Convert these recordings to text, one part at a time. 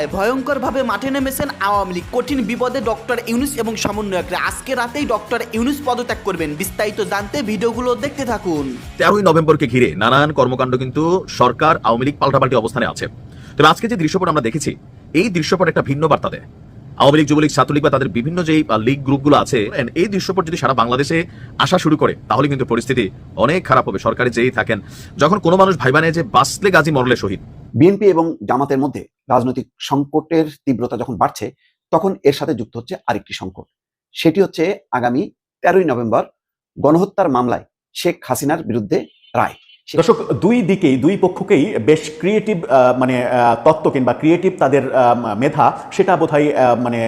ভোরবেলায় ভয়ঙ্করভাবে মাঠে নেমেছেন আওয়ামী লীগ। কঠিন বিপদে ডক্টর ইউনুস এবং সমন্বয়করা। আজকে রাতেই ডক্টর ইউনুস পদত্যাগ করবেন। বিস্তারিত জানতে ভিডিওগুলো দেখতে থাকুন। তেরোই নভেম্বরকে ঘিরে নানান কর্মকাণ্ড কিন্তু সরকার, আওয়ামী লীগ পাল্টাপাল্টি অবস্থানে আছে। তবে আজকে যে দৃশ্যপট আমরা দেখেছি, এই দৃশ্যপট একটা ভিন্ন বার্তা দেয়। আওয়ামী লীগ, যুবলীগ, ছাত্রলীগ বা তাদের বিভিন্ন যে লীগ গ্রুপগুলো আছে এই দৃশ্যপট যদি সারা বাংলাদেশে আসা শুরু করে, তাহলে কিন্তু পরিস্থিতি অনেক খারাপ হবে। সরকারি যেই থাকেন, যখন কোনো মানুষ ভাইবা নেয় যে বাসলে গাজী, মরলে শহীদ। বিএনপি এবং জামাতের মধ্যে রাজনৈতিক সংকটের তীব্রতা যখন বাড়ছে, তখন এর সাথে যুক্ত হচ্ছে আরেকটি সংকট। সেটি হচ্ছে আগামী তেরোই নভেম্বর গণহত্যার মামলায় শেখ হাসিনার বিরুদ্ধে রায়। দর্শক দুই দিকেই দুই পক্ষকেই বেশ ক্রিয়েটিভ মানে তত্ত্ব কিংবা ক্রিয়েটিভ তাদের মেধা সেটা বোধহয় মানে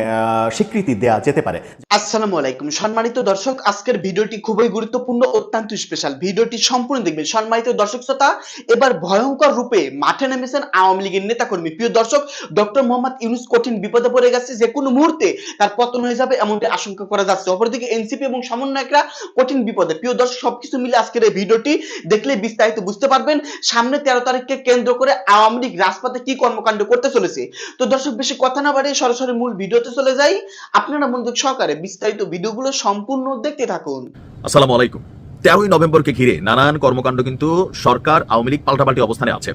স্বীকৃতি দেয়া যেতে পারে। আসসালামু আলাইকুম। সম্মানিত দর্শক আজকের ভিডিওটি খুবই গুরুত্বপূর্ণ অত্যন্ত স্পেশাল ভিডিওটি সম্পূর্ণ দেখবেন। সম্মানিত দর্শক শ্রোতা এবার ভয়ঙ্কর রূপে মাঠে নেমেছেন আওয়ামী লীগের নেতাকর্মী। প্রিয় দর্শক ডক্টর মোহাম্মদ ইউনুস কঠিন বিপদে পড়ে গেছে। যে কোনো মুহূর্তে তার পতন হয়ে যাবে এমনটি আশঙ্কা করা যাচ্ছে। অপরদিকে এনসিপি এবং সমন্বয়করা কঠিন বিপদে। প্রিয় দর্শক সবকিছু মিলে আজকের এই ভিডিওটি দেখলে বিস্তারিত বুঝতে পারবেন, সামনে তেরো তারিখকে কেন্দ্র করে আওয়ামী লীগ রাজপথে কি কর্মকাণ্ড করতে চলেছে। তো দর্শক, বেশি কথা না বাড়িয়ে সরাসরি মূল ভিডিওতে চলে যাই। আপনারা মনোযোগ সহকারে বিস্তারিত ভিডিওগুলো সম্পূর্ণ দেখতে থাকুন। আসসালামু আলাইকুম। তেরোই নভেম্বরকে ঘিরে নানান কর্মকাণ্ড কিন্তু সরকার, আওয়ামী লীগ পাল্টাপাল্টি অবস্থানে আছে।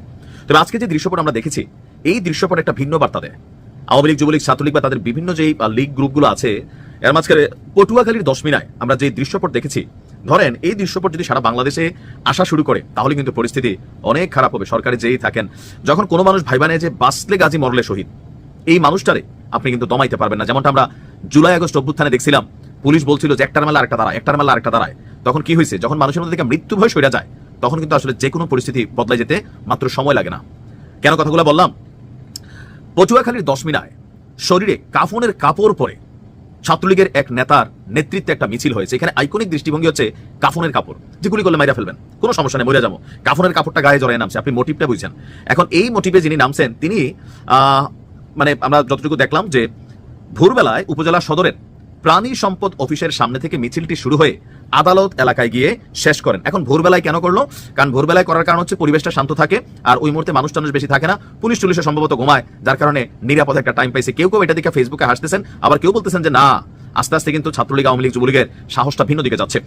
তবে আজকে যে দৃশ্যপট আমরা দেখেছি, এই দৃশ্যপট একটা ভিন্ন বার্তা দেয়। আওয়ামী লীগ, যুবলীগ, ছাত্রলীগ বা তাদের বিভিন্ন যে লীগ গ্রুপগুলো আছে এর মাঝখানে পটুয়াখালীর দশমিনায় আমরা যে দৃশ্যপট দেখেছি, ধরেন এই দৃশ্যপট যদি সারা বাংলাদেশে আসা শুরু করে, তাহলে কিন্তু পরিস্থিতি অনেক খারাপ হবে। সরকারি যেই থাকেন, যখন কোনো মানুষ ভাইবা নেয় যে বাসলে গাজী মরলে শহীদ। এই মানুষটারে আপনি কিন্তু দমাইতে পারবেন না। যেমনটা আমরা জুলাই আগস্ট অভ্যুত্থানে দেখছিলাম, পুলিশ বলছিল যে, একটার মেলা আরেকটা দাঁড়ায়, একটার মেলা আরেকটা দাঁড়ায়। তখন কি হয়েছে? যখন মানুষের মধ্যে থেকে মৃত্যু ভয় সরে যায়, তখন কিন্তু আসলে যে কোনো পরিস্থিতি বদলাই যেতে মাত্র সময় লাগে না। কেন কথাগুলো বললাম? পটুয়াখালীর দশমিনায় শরীরে কাফনের কাপড় পরে ছাত্রলীগের এক নেতার নেতৃত্বে একটা মিছিল হয়েছে। এখানে আইকনিক দৃষ্টিভঙ্গি হচ্ছে কাফনের কাপড়। যে গুলি করলে মাইরা ফেলবেন। কোনো সমস্যা নেই, মরে যাব। কাফনের কাপড়টা গায়ে জড়ায় নামছে। আপনি মোটিভটা বুঝছেন। এখন এই মোটিভে যিনি নামছেন, তিনি মানে আমরা যতটুকু দেখলাম যে ভোরবেলায় উপজেলা সদরের প্রাণী সম্পদ অফিসের সামনে থেকে মিছিলটি শুরু হয়ে আদালত এলাকায় গিয়ে শেষ করেন। এখন ভোরবেলায় কেন করল? কারণ ভোরবেলায় করার কারণ হচ্ছে পরিবেশটা শান্ত থাকে আর ওই মুহূর্তে মানুষ টানুষ বেশি থাকে না। পুলিশ টুলিশে সম্ভবত ঘুমায়, যার কারণে নিরাপদে একটা টাইম পাইছে। কেউ কেউ এটা দেখে ফেসবুকে হাসতেছেন, আবার কেউ বলতেছেন যে, না, আস্তে আস্তে কিন্তু ছাত্রলীগ, আওয়ামী লীগ, যুবলীগের সাহসটা ভিন্ন দিকে যাচ্ছে।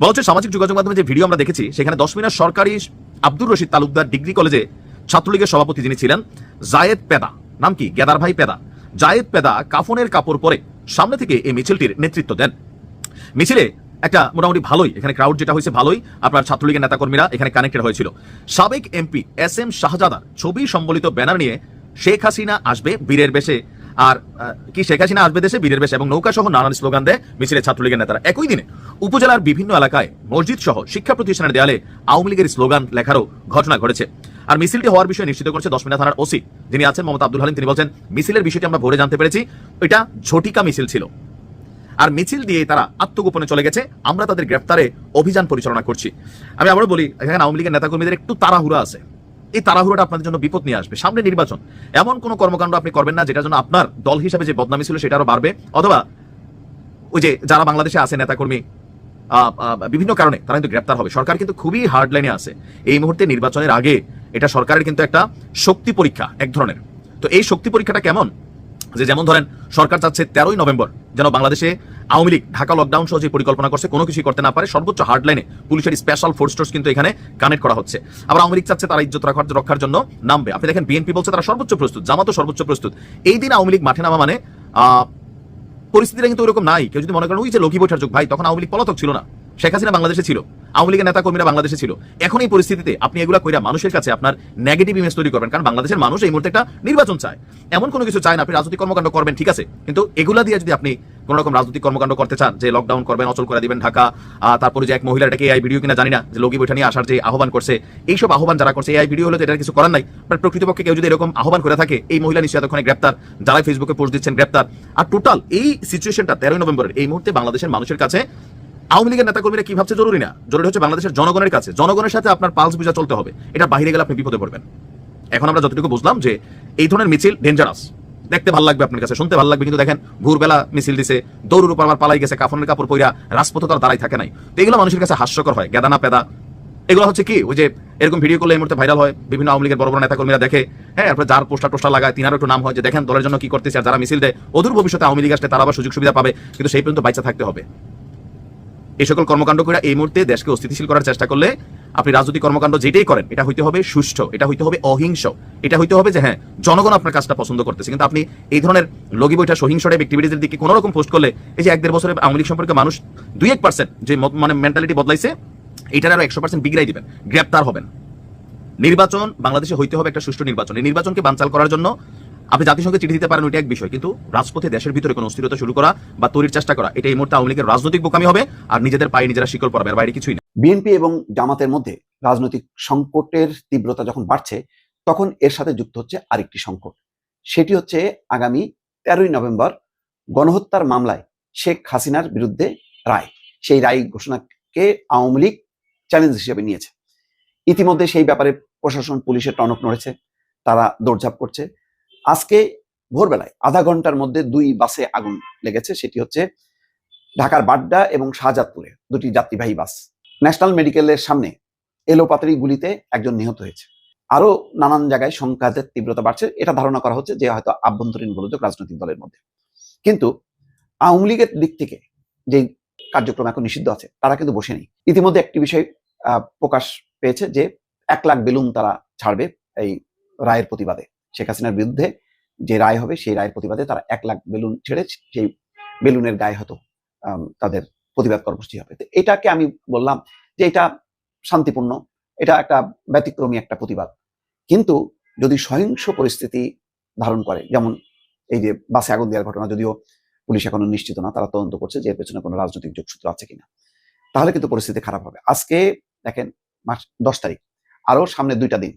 বলা হচ্ছে সামাজিক যোগাযোগ মাধ্যমে যে ভিডিও আমরা দেখেছি, সেখানে দশ মিনার সরকারি আব্দুর রশিদ তালুকদার ডিগ্রি কলেজে ছাত্রলীগের সভাপতি যিনি ছিলেন, জায়েদ পেদা, নাম কি? গেদার ভাই পেদা। জায়েদ পেদা কাফনের কাপড় পরে সামনে থেকে এই মিছিলটির নেতৃত্ব দেন। মিছিলে একটা মোটামুটি ভালোই, এখানে ক্রাউড যেটা হয়েছে ভালোই, আপনার ছাত্রলীগের নেতাকর্মীরা এখানে কানেক্টেড হয়েছিল। সাবেক এমপি এস এম শাহজাদার ছবি সম্বলিত ব্যানার নিয়ে শেখ হাসিনা আসবে বীরের বেশে। আর কি, শেখ হাসিনা আসবে দেশে বীরের বেশে এবং নৌকা সহ নানান স্লোগান দেয় মিছিলে ছাত্রলীগের নেতারা। একই দিনে উপজেলার বিভিন্ন এলাকায় মসজিদ সহ শিক্ষা প্রতিষ্ঠানের দেয়ালে আওয়ামী লীগের স্লোগান লেখারও ঘটনা ঘটেছে। আর মিছিলটি হওয়ার বিষয়ে নিশ্চিত করেছে দশমিনা থানার ওসি। যিনি আছেন মোহাম্মদ আব্দুল হালিম, তিনি বলছেন, মিছিলের বিষয়টি আমরা ভোরে জানতে পেরেছি। এটা ঝটিকা মিছিল ছিল। আর মিছিল দিয়ে তারা আত্মগোপনে চলে গেছে। আমরা তাদের গ্রেফতারে অভিযান পরিচালনা করছি। আমি আবারও বলি, এখানে আওয়ামী লীগের নেতাকর্মীদের একটু তাড়াহুড়া আছে। এই তাড়াহুড়োটা আপনাদের জন্য বিপদ নিয়ে আসবে। সামনে নির্বাচন, এমন কোনো কর্মকাণ্ড আপনি করবেন না, যেটার জন্য আপনার দল হিসাবে যে বদনামি ছিল সেটা আরও বাড়বে। অথবা ওই যে যারা বাংলাদেশে আছে নেতাকর্মী বিভিন্ন কারণে তারা কিন্তু গ্রেপ্তার হবে। সরকার কিন্তু খুবই হার্ড লাইনে আছে। এই মুহূর্তে নির্বাচনের আগে এটা সরকারের কিন্তু একটা শক্তি পরীক্ষা, এক ধরনের। তো এই শক্তি পরীক্ষাটা কেমন? যে যেমন ধরেন, সরকার চাচ্ছে তেরোই নভেম্বর যেন বাংলাদেশে আওয়ামী লীগ ঢাকা লকডাউন সহ যে পরিকল্পনা করছে, কোনো কিছুই করতে না পারে, সর্বোচ্চ হার্ড লাইনে পুলিশের স্পেশাল ফোর্স টোর্স কিন্তু এখানে কানেক্ট করা হচ্ছে। আবার আওয়ামী লীগ চাচ্ছে তারা ইজ্জত রাখার রক্ষার জন্য নামবে। আপনি দেখেন বিএনপি বলছে তারা সর্বোচ্চ প্রস্তুত, জামাতও সর্বোচ্চ প্রস্তুত। এই দিন আওয়ামী লীগ মাঠে নামা মানে পরিস্থিতিটা কিন্তু ওরকম নাই। কেউ যদি মনে করেন, ওই যে লঘি বৈঠার যুগ, ভাই, তখন আওয়ামী লীগ পলাতক ছিল না। শেখ হাসিনা বাংলাদেশে ছিল, আওয়ামী লীগের নেতা কর্মীরা বাংলাদেশে ছিল। এখন এই পরিস্থিতিতে আপনি এগুলা কইরা মানুষের কাছে আপনার নেগেটিভ ইমেজ তৈরি করবেন, কারণ বাংলাদেশের মানুষ এই মুহূর্তে একটা নির্বাচন চায়। এমন কোনো কিছু চায় না, আপনি রাজনৈতিক কর্মকাণ্ড করবেন, ঠিক আছে, কিন্তু এগুলা দিয়ে যদি আপনি কোন রকম রাজনৈতিক কর্মকাণ্ড করতে চান, যে লকডাউন করবেন, অচল করে দিবেন ঢাকা তারপরে যে এক মহিলা এটাকে এই ভিডিও কিনা, জানি না, যে লগি বৈঠা নিয়ে আসার যে আহ্বান করছে, এইসব আহ্বান যারা করছে এই ভিডিও হলে তো এটার কিছু করার নাই, বাট প্রকৃতপক্ষে কেউ যদি এরকম আহ্বান করে থাকে, এই মহিলা নিশ্চয়ই এতক্ষণে গ্রেপ্তার যারা ফেসবুকে পোস্ট দিচ্ছেন গ্রেপ্তার। আর টোটাল এই সিচুয়েশনটা তেরোই নভেম্বরের, এই মুহূর্তে বাংলাদেশের মানুষের কাছে আওয়ামী লীগের নেতাকর্মীরা কি ভাবছে জরুরি না? জরুরি হচ্ছে বাংলাদেশের জনগণের কাছে। জনগণের সাথে আপনার পালস বুঝা চলতে হবে। এটা বাইরে গেলে আপনি বিপদে পড়বেন। এখন আমরা যতটুকু বুঝলাম যে এই ধরনের মিছিল ডেঞ্জারাস দেখতে ভালো লাগবে আপনার কাছে, শুনতে ভালো লাগবে, কিন্তু দেখেন, ভোরবেলা মিছিল দিছে, দৌড়ের উপর আবার পালাই গেছে, কাফনের কাপড় পইরা রাজপথ তার দাঁড়াই থাকে নাই। তো এগুলো মানুষের কাছে হাস্যকর হয়, গেদানা পেদা। এগুলো হচ্ছে কি, ওই যে এরকম ভিডিও করলে এই মুহূর্তে ভাইরাল হয়, বিভিন্ন আওয়ামী লীগের বড় বড় নেতা কর্মীরা দেখে হ্যাঁ তারপরে যার পোস্টার টোস্টার লাগায় তিনারও একটু নাম হয়, যে দেখেন, দলের জন্য কি করতেছে, আর যারা মিছিল দেয়, অদূর ভবিষ্যতে আওয়ামী লীগ আসলে তারা আবার সুযোগ সুবিধা পাবে, কিন্তু সেই পর্যন্ত বাইচা থাকতে হবে। এই সকল কর্মকাণ্ড করে এই মুহূর্তে দেশকে অস্থিতিশীল করার চেষ্টা করলে আপনি রাজনৈতিক কর্মকাণ্ড যেটাই করেন, এটা হইতে হবে সুষ্ঠু, এটা হইতে হবে অহিংস, এটা হইতে হবে যে হ্যাঁ জনগণ আপনার কাজটা পছন্দ করতেছে। কিন্তু আপনি এই ধরনের লগি বইটা সহিংস টাইপ দিকে কোনো রকম পোস্ট করলে এই যে এক দেড় বছরে আওয়ামী লীগ সম্পর্কে মানুষ দুই এক পার্সেন্ট যে মানে মেন্টালিটি বদলাইছে, এটার আরও একশো পার্সেন্ট বিগড়াই দিবেন, গ্রেপ্তার হবেন। নির্বাচন বাংলাদেশে হইতে হবে একটা সুষ্ঠু নির্বাচন। এই নির্বাচনকে বানচাল করার জন্য আপনি জাতিসংঘে চিঠি দিতে পারেন, ওইটা এক বিষয়। কিন্তু রাজপথে দেশের ভিতরে কোনো অস্থিরতা শুরু করা বা তৈরির চেষ্টা করা, এটা এই মুহূর্তে আওয়ামী লীগের রাজনৈতিক বোকামি হবে আর নিজেদের পায়ে নিজেরা শিকল পড়াবে আর বাইরে কিছুই না। বিএনপি এবং জামাতের মধ্যে রাজনৈতিক সংকটের তীব্রতা যখন বাড়ছে, তখন এর সাথে যুক্ত হচ্ছে আরেকটি সংকট। সেটি হচ্ছে আগামী তেরোই নভেম্বর গণহত্যার মামলায় শেখ হাসিনার বিরুদ্ধে রায়। সেই রায় ঘোষণাকে আওয়ামী লীগ চ্যালেঞ্জ হিসেবে নিয়েছে। ইতিমধ্যে সেই ব্যাপারে প্রশাসন, পুলিশের টনক নড়েছে, তারা দৌড়ঝাঁপ করছে। আজকে ভোরবেলায় আধা ঘণ্টার মধ্যে দুই বাসে আগুন লেগেছে, সেটি হচ্ছে ঢাকার বাড্ডা এবং শাহজাদপুরে দুটি যাত্রীবাহী বাস। ন্যাশনাল মেডিকেলের সামনে এলোপাতারি গুলিতে একজন নিহত হয়েছে। আরও নানান জায়গায় সংঘাতের তীব্রতা বাড়ছে, এটা ধারণা করা হচ্ছে যে হয়তো আভ্যন্তরীণ গোলযোগ রাজনৈতিক দলের মধ্যে। কিন্তু আওয়ামী লীগের দিক থেকে যে কার্যক্রম এখন নিষিদ্ধ আছে, তারা কিন্তু বসে নেই। ইতিমধ্যে একটি বিষয় প্রকাশ পেয়েছে যে এক লাখ বেলুন তারা ছাড়বে এই রায়ের প্রতিবাদে। শেখ হাসিনার বিরুদ্ধে যে রায় হবে, সেই রায়ের প্রতিবাদে তারা এক লাখ বেলুন ছেড়ে সেই বেলুনের গায়ে হয়তো তাদের প্রতিবাদ কর্মসূচি হবে। তো এটাকে আমি বললাম যে এটা শান্তিপূর্ণ, এটা একটা ব্যতিক্রমী একটা প্রতিবাদ। কিন্তু যদি সহিংস পরিস্থিতি ধারণ করে, যেমন এই যে বাসে আগুন দেওয়ার ঘটনা, যদিও পুলিশ এখনও নিশ্চিত না, তারা তদন্ত করছে যে এর পেছনে কোনো রাজনৈতিক যোগসূত্র আছে কিনা, তাহলে কিন্তু পরিস্থিতি খারাপ হবে। আজকে দেখেন মাস, দশ তারিখ, আরও সামনে দুইটা দিন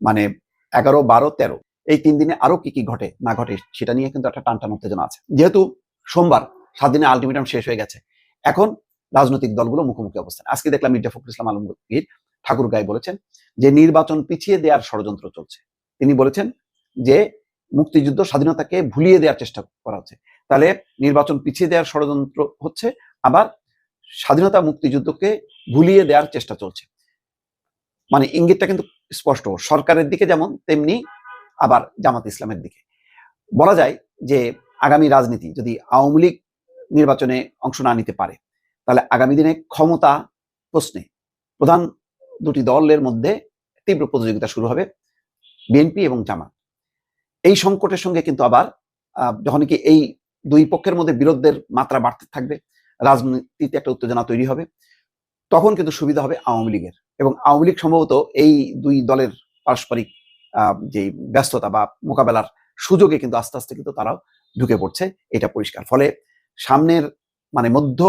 মানে এগারো, বারো, তেরো, এই তিন দিনে আরও কি কি ঘটে, না ঘটে, সেটা নিয়ে কিন্তু একটা টানটান উত্তেজনা আছে। যেহেতু সোমবার সাত দিনে আলটিমেটাম শেষ হয়ে গেছে, এখন রাজনৈতিক দলগুলো মুখোমুখি অবস্থান। আজকে দেখলাম মির্জা ফখরুল ইসলাম আলমগীর ঠাকুর গায়ে বলেছেন যে, নির্বাচন পিছিয়ে দেওয়ার ষড়যন্ত্র চলছে। তিনি বলেছেন যে, মুক্তিযুদ্ধ স্বাধীনতাকে ভুলিয়ে দেওয়ার চেষ্টা করা হচ্ছে। তাহলে নির্বাচন পিছিয়ে দেওয়ার ষড়যন্ত্র হচ্ছে, আবার স্বাধীনতা মুক্তিযুদ্ধকে ভুলিয়ে দেওয়ার চেষ্টা চলছে। মানে ইঙ্গিতটা কিন্তু স্পষ্ট। সরকারের দিকে যেমন, তেমনি আবার জামাত ইসলামের দিকে। বলা যায় যে আগামী রাজনীতি যদি আওয়ামী লীগ নির্বাচনে অংশ না নিতে পারে, তাহলে আগামী দিনে ক্ষমতা প্রশ্নে প্রধান দুটি দলের মধ্যে তীব্র প্রতিযোগিতা শুরু হবে, বিএনপি এবং জামাত। এই সংকটের সঙ্গে কিন্তু আবার যখন কি এই দুই পক্ষের মধ্যে বিরোধের মাত্রা বাড়তে থাকবে, রাজনীতিতে একটা উত্তেজনা তৈরি হবে, তখন কিন্তু সুবিধা হবে আওয়ামী লীগের। এবং আওয়ামী লীগ সম্ভবত এই দুই দলের পারস্পরিক যে ব্যস্ততা বা মোকাবেলার সুযোগে কিন্তু আস্তে আস্তে কিন্তু তারাও ঢুকে পড়ছে, এটা পরিষ্কার। ফলে সামনের মানে মধ্য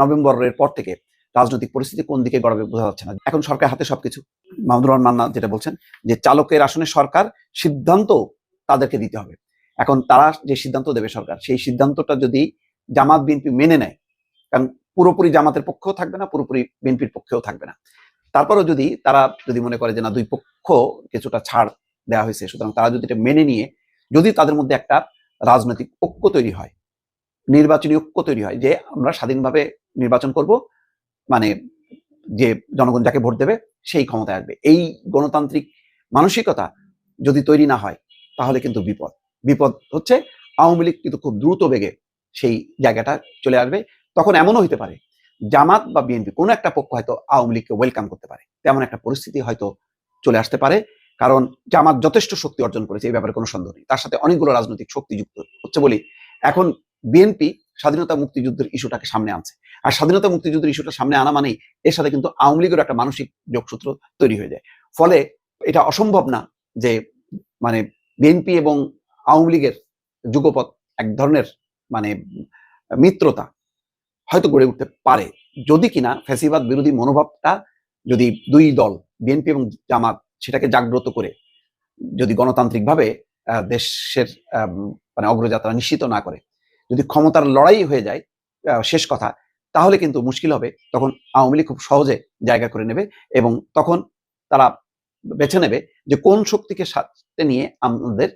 নভেম্বরের পর থেকে রাজনৈতিক পরিস্থিতি কোন দিকে গড়াবে বোঝা যাচ্ছে না। এখন সরকার হাতে সবকিছু। মাহমুদুর রহমান মান্না যেটা বলছেন যে চালকের আসনে সরকার সিদ্ধান্ত তাদেরকে দিতে হবে। এখন তারা যে সিদ্ধান্ত দেবে সরকার, সেই সিদ্ধান্তটা যদি জামাত, বিএনপি মেনে নেয়, কারণ পুরোপুরি জামাতের পক্ষেও থাকবে না, পুরোপুরি বিএনপির পক্ষেও থাকবে না। তারপরেও যদি তারা যদি মনে করে যে না, দুই পক্ষ কিছুটা ছাড় দেওয়া হয়েছে, সুতরাং তারা যদি এটা মেনে নিয়ে, যদি তাদের মধ্যে একটা রাজনৈতিক ঐক্য তৈরি হয়, নির্বাচনী ঐক্য তৈরি হয়, যে আমরা স্বাধীনভাবে নির্বাচন করব মানে যে জনগণ যাকে ভোট দেবে, সেই ক্ষমতায় আসবে। এই গণতান্ত্রিক মানসিকতা যদি তৈরি না হয়, তাহলে কিন্তু বিপদ। বিপদ হচ্ছে, আওয়ামী লীগ কিন্তু খুব দ্রুত বেগে সেই জায়গাটা চলে আসবে। তখন এমনও হতে পারে জামাত বা বিএনপি, কোনো একটা পক্ষ হয়তো আওয়ামী লীগকে ওয়েলকাম করতে পারে। তেমন একটা পরিস্থিতি হয়তো চলে আসতে পারে। কারণ জামাত যথেষ্ট শক্তি অর্জন করেছে, এই ব্যাপারে কোনো সন্দেহ নেই। তার সাথে অনেকগুলো রাজনৈতিক শক্তি যুক্ত হচ্ছে বলি। এখন বিএনপি স্বাধীনতা মুক্তিযুদ্ধের ইস্যুটাকে সামনে আনছে। আর স্বাধীনতা মুক্তিযুদ্ধের ইস্যুটা সামনে আনা মানেই এর সাথে কিন্তু আওয়ামী লীগের একটা মানসিক যোগসূত্র তৈরি হয়ে যায়। ফলে এটা অসম্ভব না যে মানে বিএনপি এবং আওয়ামী লীগের যুগপথ এক ধরনের মানে মিত্রতা হয়তো গড়ে উঠতে পারে। যদি কিনা ফ্যাসিবাদ বিরোধী মনোভাবটা যদি দুই দল, বিএনপি এবং জামাত, সেটাকে জাগ্রত করে, যদি গণতান্ত্রিকভাবে দেশের মানে অগ্রযাত্রা নিশ্চিত না করে, যদি ক্ষমতার লড়াই হয়ে যায় শেষ কথা, তাহলে কিন্তু মুশকিল হবে। তখন আওয়ামী লীগ খুব সহজে জায়গা করে নেবে এবং তখন তারা বেছে নেবে যে কোন শক্তিকে সাথে নিয়ে আমাদের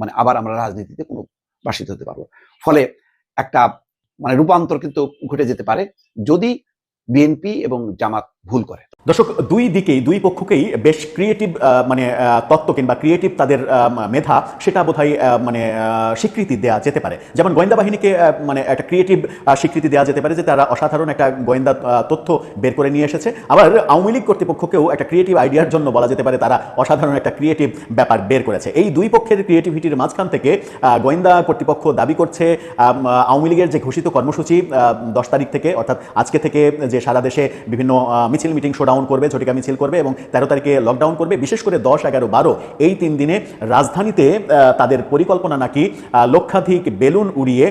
মানে আবার আমরা রাজনীতিতে কোনো বাসিত হতে পারব। ফলে একটা মানে রূপান্তর কিন্তু ঘটে যেতে পারে যদি বিএনপি এবং জামাত ভুল করে। দর্শক, দুই দিকেই, দুই পক্ষকেই বেশ ক্রিয়েটিভ মানে তত্ত্ব কিংবা ক্রিয়েটিভ তাদের মেধা সেটা বোধহয় মানে স্বীকৃতি দেওয়া যেতে পারে। যেমন গোয়েন্দা বাহিনীকে মানে একটা ক্রিয়েটিভ স্বীকৃতি দেওয়া যেতে পারে যে তারা অসাধারণ একটা গোয়েন্দা তথ্য বের করে নিয়ে এসেছে। আবার আওয়ামী লীগ কর্তৃপক্ষকেও একটা ক্রিয়েটিভ আইডিয়ার জন্য বলা যেতে পারে তারা অসাধারণ একটা ক্রিয়েটিভ ব্যাপার বের করেছে। এই দুই পক্ষের ক্রিয়েটিভিটির মাঝখান থেকে গোয়েন্দা কর্তৃপক্ষ দাবি করছে আওয়ামী লীগের যে ঘোষিত কর্মসূচি দশ তারিখ থেকে, অর্থাৎ আজকে থেকে যে সারা দেশে বিভিন্ন মিছিল মিটিং শোডাউন করবে ঝটিকা মিছিল করবে এবং তেরো তারিখে লকডাউন করবে, বিশেষ করে দশ, এগারো, বারো, এই তিন দিনে রাজধানীতে তাদের পরিকল্পনা নাকি লক্ষাধিক বেলুন উড়িয়ে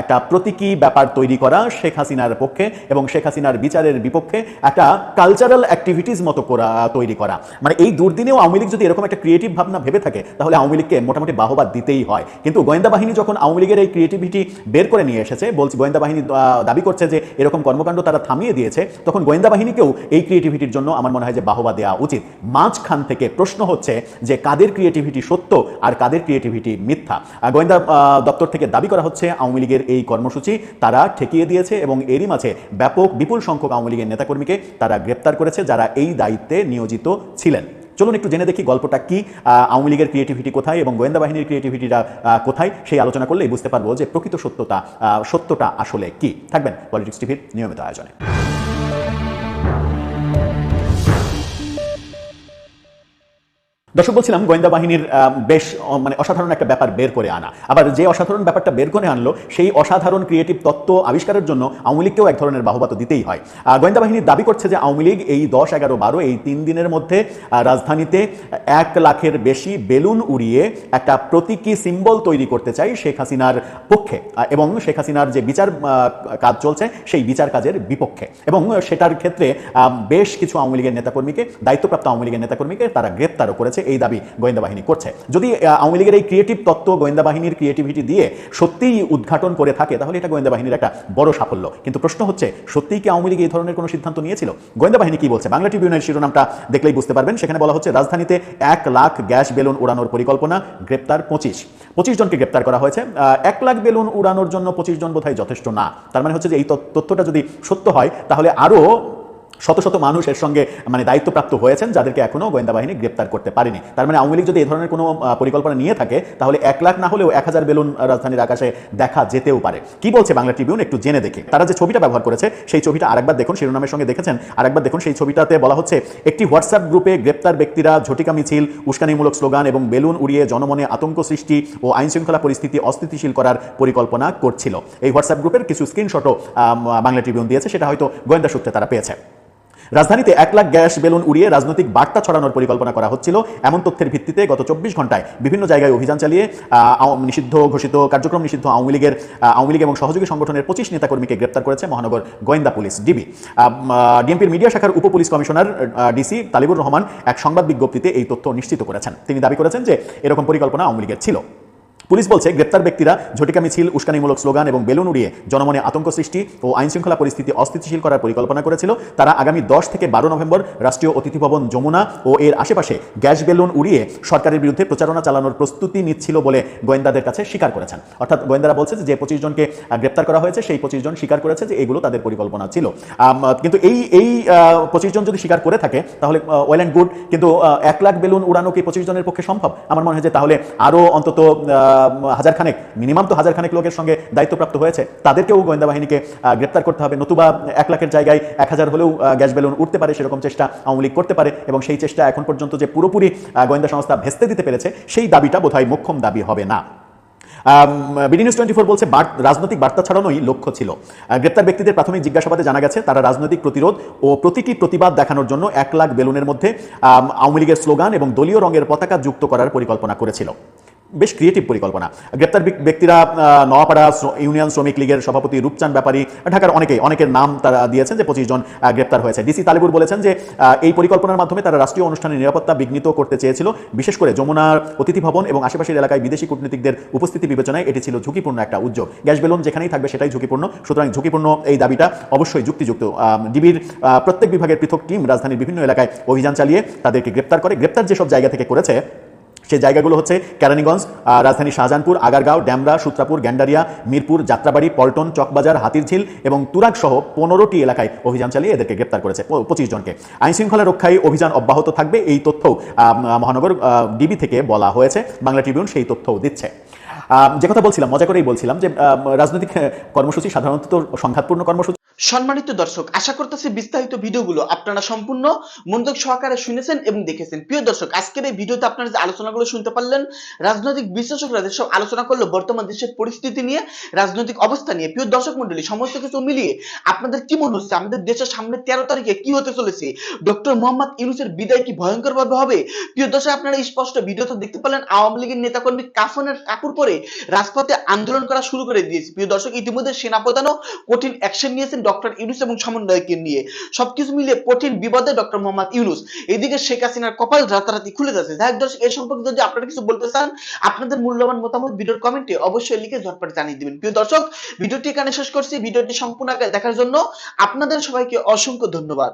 একটা প্রতীকী ব্যাপার তৈরি করা শেখ হাসিনার পক্ষে এবং শেখ হাসিনার বিচারের বিপক্ষে একটা কালচারাল অ্যাক্টিভিটিস মতো করা তৈরি করা। মানে এই দুর্দিনেও আওয়ামী লীগ যদি এরকম একটা ক্রিয়েটিভ ভাবনা ভেবে থাকে, তাহলে আওয়ামী লীগকে মোটামুটি বাহবা দিতেই হয়। কিন্তু গোয়েন্দা বাহিনী যখন আওয়ামী লীগের এই ক্রিয়েটিভিটি বের করে নিয়ে এসেছে, বলছি গোয়েন্দা বাহিনী দাবি করছে যে এরকম কর্মকাণ্ড তারা থামিয়ে দিয়েছে, তখন গোয়েন্দা বাহিনীকেও এই ক্রিয়েটিভিটির জন্য আমার মনে হয় যে বাহবা দেওয়া উচিত। মাঝখান থেকে প্রশ্ন হচ্ছে যে কাদের ক্রিয়েটিভিটি সত্য আর কাদের ক্রিয়েটিভিটি মিথ্যা। গোয়েন্দা দপ্তর থেকে দাবি করা হচ্ছে আওয়ামী লীগের এই কর্মসূচি তারা ঠেকিয়ে দিয়েছে এবং এরই মাঝে ব্যাপক বিপুল সংখ্যক আওয়ামী লীগের নেতাকর্মীকে তারা গ্রেপ্তার করেছে যারা এই দায়িত্বে নিয়োজিত ছিলেন। চলুন একটু জেনে দেখি গল্পটা কি আওয়ামী লীগের ক্রিয়েটিভিটি কোথায় এবং গোয়েন্দা বাহিনীর ক্রিয়েটিভিটিটা কোথায় সেই আলোচনা করলেই বুঝতে পারব যে প্রকৃত সত্যতা সত্যটা আসলে কি। থাকবেন পলিটিক্স টিভির নিয়মিত আয়োজনে। দর্শক, বলছিলাম গোয়েন্দা বাহিনীর বেশ মানে অসাধারণ একটা ব্যাপার বের করে আনা। আবার যে অসাধারণ ব্যাপারটা বের করে আনলো, সেই অসাধারণ ক্রিয়েটিভ তত্ত্ব আবিষ্কারের জন্য আওয়ামী লীগকেও এক ধরনের বাহবা তো দিতেই হয়। গোয়েন্দা বাহিনীর দাবি করছে যে আওয়ামী লীগ এই দশ, এগারো, বারো, এই তিন দিনের মধ্যে রাজধানীতে এক লাখের বেশি বেলুন উড়িয়ে একটা প্রতীকী সিম্বল তৈরি করতে চাই শেখ হাসিনার পক্ষে। এবং শেখ হাসিনার যে বিচার কাজ চলছে, সেই বিচার কাজের বিপক্ষে। এবং সেটার ক্ষেত্রে বেশ কিছু আওয়ামী লীগের নেতাকর্মীকে, দায়িত্বপ্রাপ্ত আওয়ামী লীগের নেতাকর্মীকে তারা গ্রেপ্তারও করেছে। এই দাবি গোয়েন্দা বাহিনী করছে। যদি আওয়ামী লীগের এই ক্রিয়েটিভ তত্ত্ব গোয়েন্দা বাহিনীর ক্রিয়েটিভিটি দিয়ে সত্যিই উদ্ঘাটন করে থাকে, তাহলে এটা গোয়েন্দা বাহিনীর একটা বড় সাফল্য। কিন্তু প্রশ্ন হচ্ছে, সত্যিই কি আওয়ামী লীগ এই ধরনের কোনো সিদ্ধান্ত নিয়েছিল? গোয়েন্দা বাহিনী কি বলছে? বাংলা ট্রিবিউনের শিরোনামটা দেখলেই বুঝতে পারবেন। সেখানে বলা হচ্ছে, রাজধানীতে এক লাখ গ্যাস বেলুন উড়ানোর পরিকল্পনা, গ্রেপ্তার পঁচিশ। পঁচিশ জনকে গ্রেপ্তার করা হয়েছে। এক লাখ বেলুন উড়ানোর জন্য পঁচিশ জন বোধহয় যথেষ্ট না। তার মানে হচ্ছে যে এই তথ্যটা যদি সত্য হয়, তাহলে আরও শত শত মানুষ এর সঙ্গে মানে দায়িত্বপ্রাপ্ত হয়েছেন, যাদেরকে এখনও গোয়েন্দা বাহিনী গ্রেপ্তার করতে পারেনি। তার মানে আওয়ামী লীগ যদি এই ধরনের কোনো পরিকল্পনা নিয়ে থাকে, তাহলে এক লাখ না হলেও এক হাজার বেলুন রাজধানীর আকাশে দেখা যেতেও পারে। কি বলছে বাংলা ট্রিবিউন? একটু জেনে দেখে। তারা যে ছবিটা ব্যবহার করেছে, সেই ছবিটা আরেকবার দেখুন, শিরোনামের সঙ্গে দেখেছেন, আরেকবার দেখুন, সেই ছবিটাতে বলা হচ্ছে, একটি হোয়াটসঅ্যাপ গ্রুপে গ্রেপ্তার ব্যক্তিরা ঝটিকা মিছিল, উস্কানিমূলক স্লোগান এবং বেলুন উড়িয়ে জনমনে আতঙ্ক সৃষ্টি ও আইনশৃঙ্খলা পরিস্থিতি অস্থিতিশীল করার পরিকল্পনা করছিল। এই হোয়াটসঅ্যাপ গ্রুপের কিছু স্ক্রিনশটও বাংলা ট্রিবিউন দিয়েছে, সেটা হয়তো গোয়েন্দা সূত্রে তারা পেয়েছে। রাজধানীতে এক লাখ গ্যাস বেলুন উড়িয়ে রাজনৈতিক বার্তা ছড়ানোর পরিকল্পনা করা হচ্ছিল। এমন তথ্যের ভিত্তিতে গত চব্বিশ ঘন্টায় বিভিন্ন জায়গায় অভিযান চালিয়ে নিষিদ্ধ ঘোষিত কার্যক্রম নিষিদ্ধ আওয়ামী লীগের আওয়ামী লীগ এবং সহযোগী সংগঠনের পঁচিশ নেতাকর্মীকে গ্রেপ্তার করেছে মহানগর গোয়েন্দা পুলিশ, ডিবি। ডিএমপির মিডিয়া শাখার উপ police commissioner DC Talibur Rahman এক সংবাদ বিজ্ঞপ্তিতে এই তথ্য নিশ্চিত করেছেন। তিনি দাবি করেছেন যে এরকম পরিকল্পনা আওয়ামী লীগের ছিল। পুলিশ বলছে, গ্রেপ্তার ব্যক্তিরা ঝটিকা মিছিল, উস্কানিমূলক স্লোগান এবং বেলুন উড়িয়ে জনমনে আতঙ্ক সৃষ্টি ও আইনশৃঙ্খলা পরিস্থিতি অস্থিতিশীল করার পরিকল্পনা করেছিল। তারা আগামী দশ থেকে বারো নভেম্বর রাষ্ট্রীয় অতিথি ভবন যমুনা ও এর আশেপাশে গ্যাস বেলুন উড়িয়ে সরকারের বিরুদ্ধে প্রচারণা চালানোর প্রস্তুতি নিচ্ছিল বলে গোয়েন্দাদের কাছে স্বীকার করেছেন। অর্থাৎ গোয়েন্দারা বলছে যে পঁচিশ জনকে গ্রেপ্তার করা হয়েছে, সেই পঁচিশ জন স্বীকার করেছে যে, এগুলো তাদের পরিকল্পনা ছিল। কিন্তু এই এই পঁচিশ জন যদি স্বীকার করে থাকে, তাহলে ওয়েল অ্যান্ড গুড, কিন্তু এক লাখ বেলুন উড়ানো কি পঁচিশ জনের পক্ষে সম্ভব? আমার মনে হয় যে তাহলে আরও অন্তত আহ, হাজার মিনিমাম তো হাজারখানেক লোকের সঙ্গে দায়িত্বপ্রাপ্ত হয়েছে। তাদেরকেও গোয়েন্দা বাহিনীকে গ্রেপ্তার করতে হবে। নতুবা এক লাখের জায়গায় এক হাজার হলেও গ্যাস বেলুন উঠতে পারে সেরকম চেষ্টা আওয়ামী করতে পারে এবং সেই চেষ্টা এখন পর্যন্ত যে পুরোপুরি গোয়েন্দা সংস্থা ভেস্তে দিতে পেরেছে সেই দাবিটা বোধহয় মোক্ষম দাবি হবে না। বিডি নিউজ টোয়েন্টি ফোর বলছে রাজনৈতিক বার্তা ছাড়ানোই লক্ষ্য ছিল। গ্রেপ্তার ব্যক্তিদের প্রাথমিক জিজ্ঞাসাবাদে জানা গেছে তারা রাজনৈতিক প্রতিরোধ ও প্রতীকী প্রতিবাদ দেখানোর জন্য এক লাখ বেলুনের মধ্যে আওয়ামী লীগের স্লোগান এবং দলীয় রঙের পতাকা যুক্ত করার পরিকল্পনা করেছিল। বেশ ক্রিয়েটিভ পরিকল্পনা। গ্রেপ্তার ব্যক্তিরা আহ, নোয়াপাড়া ইউনিয়ন শ্রমিক লীগের সভাপতি রূপচাঁদ ব্যাপারী ঢাকার অনেকেই অনেকের নাম তারা দিয়েছেন যে পঁচিশ জন গ্রেপ্তার হয়েছে। ডিসি তালিবুর বলেছেন যে এই পরিকল্পনার মাধ্যমে তারা রাষ্ট্রীয় অনুষ্ঠানের নিরাপত্তা বিঘ্নিত করতে চেয়েছিল বিশেষ করে যমুনার অতিথি ভবন এবং আশেপাশের এলাকায় বিদেশি কূটনীতিকদের উপস্থিতি বিবেচনায় এটি ছিল ঝুঁকিপূর্ণ একটা উদ্যোগ। গ্যাস বেলুন যেখানেই থাকবে সেটাই ঝুঁকিপূর্ণ সুতরাং ঝুঁকিপূর্ণ এই দাবিটা অবশ্যই যুক্তিযুক্ত। ডিবির প্রত্যেক বিভাগের পৃথক টিম রাজধানীর বিভিন্ন এলাকায় অভিযান চালিয়ে তাদেরকে গ্রেপ্তার করে। গ্রেপ্তার যেসব জায়গা থেকে করেছে সেই জায়গাগুলো হচ্ছে কেরানীগঞ্জ রাজধানী শাহজাহানপুর, আগারগাঁও, ড্যামরা, সূত্রাপুর, গ্যান্ডারিয়া, মিরপুর, যাত্রাবাড়ি, পল্টন, চকবাজার, হাতিরঝিল এবং তুরাগ সহ পনেরোটি এলাকায় অভিযান চালিয়ে এদেরকে গ্রেপ্তার করেছে পঁচিশ জনকে। আইনশৃঙ্খলা রক্ষায় অভিযান অব্যাহত থাকবে, এই তথ্যও মহানগর ডিবি থেকে বলা হয়েছে। বাংলা ট্রিবিউন সেই তথ্যও দিচ্ছে। যে কথা বলছিলাম, মজা করেই বলছিলাম যে রাজনৈতিক কর্মসূচি সাধারণত তো সংঘাতপূর্ণ কর্মসূচি। সম্মানিত দর্শক, আশা করতেছি বিস্তারিত ভিডিওগুলো আপনারা সম্পূর্ণ মনোযোগ সহকারে শুনেছেন এবং দেখেছেন। প্রিয় দর্শক, আজকের এই ভিডিওতে আপনারা যে আলোচনাগুলো শুনতে পারলেন, রাজনৈতিক বিশ্লেষকরা যেসব আলোচনা করল, বর্তমান দেশের পরিস্থিতি নিয়ে, রাজনৈতিক অবস্থা নিয়ে, প্রিয় দর্শক মন্ডলী সমস্ত কিছু মিলিয়ে আপনাদের কি মনে হচ্ছে? আমাদের দেশের সামনে তেরো তারিখে কি হতে চলেছে? ডক্টর মোহাম্মদ ইউনুসের বিদায় কি ভয়ঙ্কর ভাবে হবে? প্রিয় দর্শক, আপনারা স্পষ্ট ভিডিওতে দেখতে পেলেন আওয়ামী লীগের নেতাকর্মী কাফনের কাপড় পরে রাজপথে আন্দোলন করা শুরু করে দিয়েছে। প্রিয় দর্শক, ইতিমধ্যে সেনাপ্রধানও কঠিন অ্যাকশন নিয়েছেন ডক্টর ইউনুস এবং সমন্বয়কে নিয়ে। সবকিছু মিলিয়ে কঠিন বিপদে ডক্টর মোহাম্মদ ইউনুস। এদিকে শেখ হাসিনার কপাল রাতারাতি খুলে যাচ্ছে। যাই হোক দর্শক এই সম্পর্কে যদি আপনারা কিছু বলতে চান, আপনাদের মূল্যবান মতামত ভিডিওর কমেন্টে অবশ্যই লিখে ঝটপট জানিয়ে দিবেন। প্রিয় দর্শক, ভিডিওটি এখানে শেষ করছি। ভিডিওটি সম্পূর্ণ দেখার জন্য আপনাদের সবাইকে অসংখ্য ধন্যবাদ।